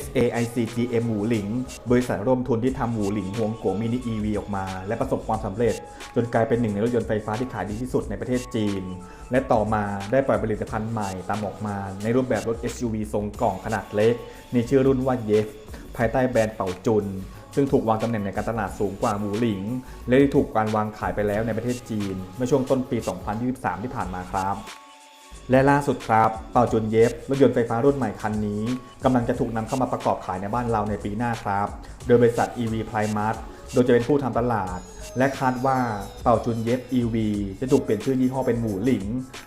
SAIC GM หมูหลิง บริษัทร่วมทุนที่ทำหมูหลิงฮวงกัวมินิ EV ออกมา และประสบความสำเร็จ จนกลายเป็นหนึ่งในรถยนต์ไฟฟ้าที่ขายดีที่สุดในประเทศจีน และต่อมาได้ปล่อยผลิตภัณฑ์ใหม่ตามออกมา ในรูปแบบรถ SUV ทรงกล่องขนาดเล็ก ในชื่อรุ่นว่า Yes ภายใต้แบรนด์เป่าจุน ซึ่งถูกวางตำแหน่งในการตลาดสูงกว่าหมูหลิง และได้ถูกการวางขายไปแล้วในประเทศจีน เมื่อช่วงต้นปี 2023 ที่ผ่านมาครับ และล่าสุดครับเป่าจุนเย็บรถยนต์ไฟฟ้ารุ่นใหม่คันนี้กำลังจะถูกนำเข้ามาประกอบขายในบ้านเราในปีหน้าครับ โดยบริษัท EV Primus โดยจะเป็นผู้ทำตลาด และคาดว่าเป่าจุนเย็บ EV จะถูกเปลี่ยนชื่อยี่ห้อเป็นหมูหลิง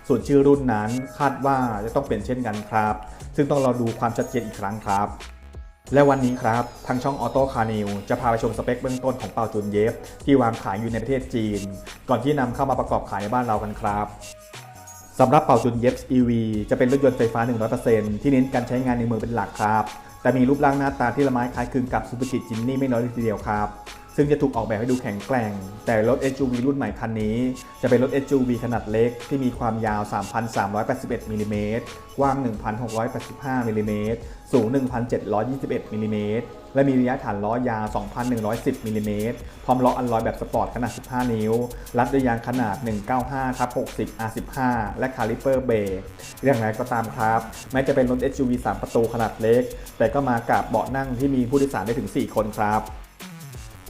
ส่วนชื่อรุ่นนั้นคาดว่าจะต้องเปลี่ยนเช่นกันครับ ซึ่งต้องรอดูความชัดเจนอีกครั้งครับและวันนี้ครับ ทางช่องออโต้คานิวจะพาไปชมสเปคเบื้องต้นของเป่าจุนเย็บที่วางขายอยู่ในประเทศจีน ก่อนที่นำเข้ามาประกอบขายในบ้านเรากันครับ สำหรับเป่าจุนเย็บ EV จะเป็นรถยนต์ไฟฟ้า 100%ที่เน้นการใช้งานในเมืองเป็นหลักครับ แต่มีรูปร่างหน้าตาที่ละไม้คล้ายคลึงกับซู u ูกิจินนี่ไม่น้อยเลยทีเดียวครับ ซึ่งจะถูกออกแบบให้ดูแข็งแกร่ง แต่รถ SUV รุ่นใหม่คันนี้ จะเป็นรถ SUV ขนาดเล็ก ที่มีความยาว 3,381มิลลิเมตรกว้าง 1,685มิลลิเมตรสูง 1,721มิลลิเมตร และมีระยะฐานล้อยาว 2,110มิลลิเมตรพร้อมล้ออัลลอยแบบสปอร์ตขนาด 15 นิ้ว รัดด้วยยางขนาด 195ทับ60 R15 และคาลิเปอร์เบรกอย่างไรก็ตามครับ แม้จะเป็นรถ SUV 3 ประตูขนาดเล็ก แต่ก็มากับเบาะนั่งที่มีผู้โดยสารได้ถึง 4 คนครับ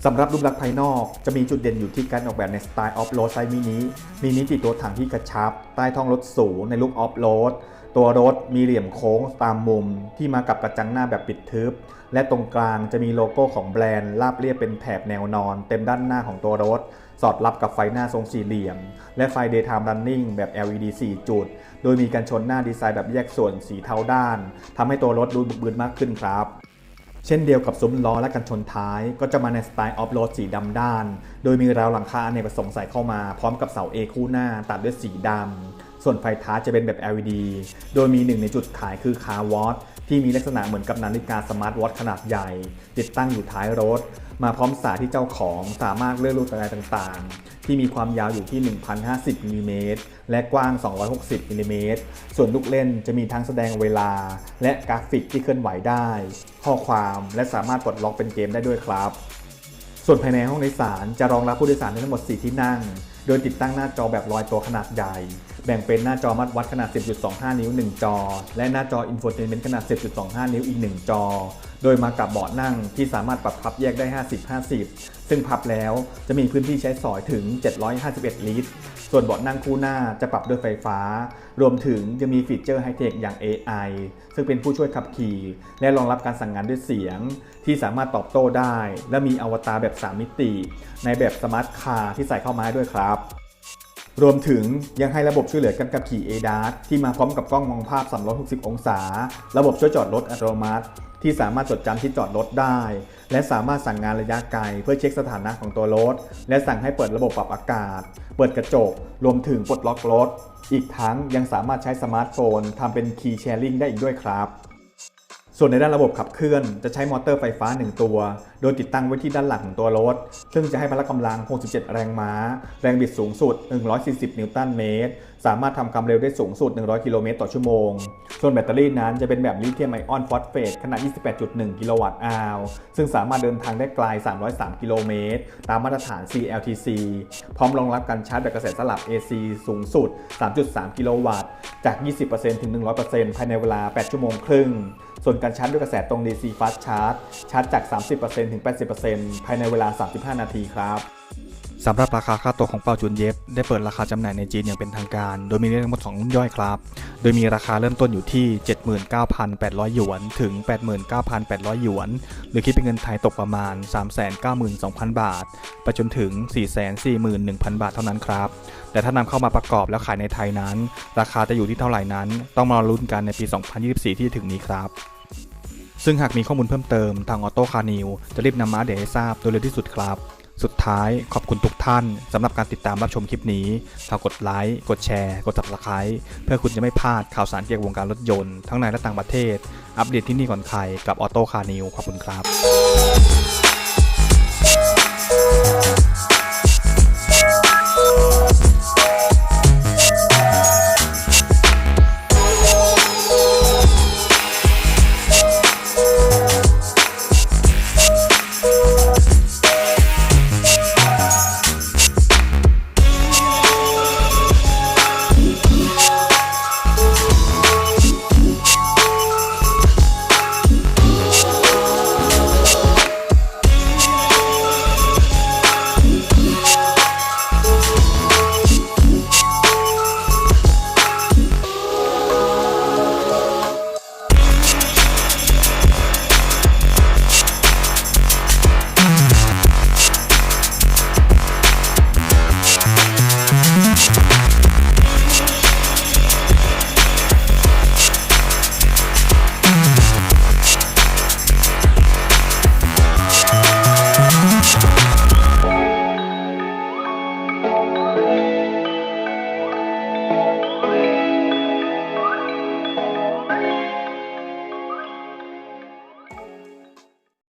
สำหรับรูปลักษณ์ภายนอกจะมีจุดเด่นอยู่ที่การออกแบบในสไตล์ออฟโรดไซมินิมีมิติตัวถังที่กระชับ ใต้ท้องรถสูงในลุคออฟโรด ตัวรถมีเหลี่ยมโค้งตามมุมที่มากับกระจังหน้าแบบปิดทึบ และตรงกลางจะมีโลโก้ของแบรนด์ราบเรียบเป็นแถบแนวนอน เต็มด้านหน้าของตัวรถ สอดรับกับไฟหน้าทรงสี่เหลี่ยม และไฟ Daytime Running แบบ LED 4 จุด โดยมีการชนหน้าดีไซน์แบบแยกส่วนสีเทาด้านทำให้ตัวรถดูบึกบึนมากขึ้นครับเช่นเดียวกับซุ้มล้อและกันชนท้าย ก็จะมาในสไตล์ออฟโรดสีดำด้าน โดยมีราวหลังคาอเนกประสงค์ใส่เข้ามาพร้อมกับเสา A คู่หน้าตัดด้วยสีดำ ส่วนไฟท้ายจะเป็นแบบ LED โดยมีหนึ่งในจุดขายคือคาร์วอตที่มีลักษณะเหมือนกับนาฬิกาสมาร์ทวอทขนาดใหญ่ ติดตั้งอยู่ท้ายรถ มาพร้อมสายที่เจ้าของสามารถเลือกรูปอะไรต่างๆ ที่มีความยาวอยู่ที่ 1,050มิลลิเมตรและกว้าง 260มิลลิเมตรส่วนลูกเล่นจะมีทั้งแสดงเวลา และกราฟิกที่เคลื่อนไหวได้ ข้อความและสามารถปลดล็อกเป็นเกมได้ด้วยครับ ส่วนภายในห้องโดยสารจะรองรับผู้โดยสารได้ทั้งหมด 4 ที่นั่ง โดยติดตั้งหน้าจอแบบลอยตัวขนาดใหญ่ แบ่งเป็นหน้าจอมัดวัดขนาด 10.25 นิ้ว 1 จอ และหน้าจออินโฟเทนเมนต์ขนาด 10.25 นิ้วอีก 1 จอ โดยมากับเบาะนั่งที่สามารถปรับพับแยกได้ 50-50 ซึ่งพับแล้วจะมีพื้นที่ใช้สอยถึง 751 ลิตร ส่วนเบาะนั่งคู่หน้าจะปรับด้วยไฟฟ้า รวมถึงยังมีฟีเจอร์ไฮเทคอย่าง AI ซึ่งเป็นผู้ช่วยขับขี่ และรองรับการสั่งงานด้วยเสียง ที่สามารถตอบโต้ได้ และมีอวตารแบบ 3 มิติ ในแบบสมาร์ทคาร์ที่ใส่เข้ามาให้ด้วยครับ รวมถึงยังให้ระบบช่วยเหลือการขับขี่ ADAS ที่มาพร้อมกับกล้องมองภาพ 360 องศา ระบบช่วยจอดรถอัตโนมัติ ที่สามารถจดจำที่จอดรถได้ และสามารถสั่งงานระยะไกล เพื่อเช็คสถานะของตัวรถ และสั่งให้เปิดระบบปรับอากาศ เปิดกระจก รวมถึงปลดล็อกรถ อีกทั้งยังสามารถใช้สมาร์ทโฟนทำเป็น Key Sharing ได้อีกด้วยครับ ส่วนในด้านระบบขับเคลื่อนจะใช้มอเตอร์ไฟฟ้า 1 ตัว โดยติดตั้งไว้ที่ด้านหลังของตัวรถ ซึ่งจะให้พละกำลัง 67 แรงม้า แรงบิดสูงสุด 140 นิวตันเมตร สามารถทำความเร็วได้สูงสุด 100 กิโลเมตรต่อชั่วโมง ส่วนแบตเตอรี่นั้นจะเป็นแบบลิเธียมไอออนฟอสเฟตขนาด 28.1 กิโลวัตต์อาวซึ่งสามารถเดินทางได้ไกล 303 กิโลเมตร ตามมาตรฐาน CLTC พร้อมรองรับการชาร์จแบบกระแสสลับ AC สูงสุด 3.3 กิโลวัตต์ จาก 20%ถึง 100%ภายในเวลา 8 ชั่วโมงครึ่ง ส่วนการชาร์จด้วยกระแสตรง DC Fast Charge ชาร์จจาก 30%ถึง 80%ภายในเวลา 35 นาทีครับสำหรับราคาค่าตัวของเปาจุนเย็บ ได้เปิดราคาจำหน่ายในจีนอย่างเป็นทางการ โดยมีทั้งหมด2รุ่นย่อยครับ โดยมีราคาเริ่มต้นอยู่ที่ 79,800 หยวน ถึง 89,800 หยวน หรือคิดเป็นเงินไทยตกประมาณ 392,000 บาท ไปจนถึง 441,000 บาทเท่านั้นครับ แต่ถ้านำเข้ามาประกอบแล้วขายในไทยนั้น ราคาจะอยู่ที่เท่าไหร่นั้น ต้องมาลุ้นกันในปี 2024 ที่ถึงนี้ครับ ซึ่งหากมีข้อมูลเพิ่มเติมทางออโต้คานิวจะรีบนำมาเดให้ทราบโดยเร็วที่สุดครับ สุดท้ายขอบคุณทุกท่านสำหรับการติดตามรับชมคลิปนี้ฝากกดไลค์ กดแชร์ กด subscribe เพื่อคุณจะไม่พลาดข่าวสารเกี่ยวกับวงการรถยนต์ทั้งในและต่างประเทศ อัปเดตที่นี่ก่อนใครกับออโต้คานิวขอบคุณครับ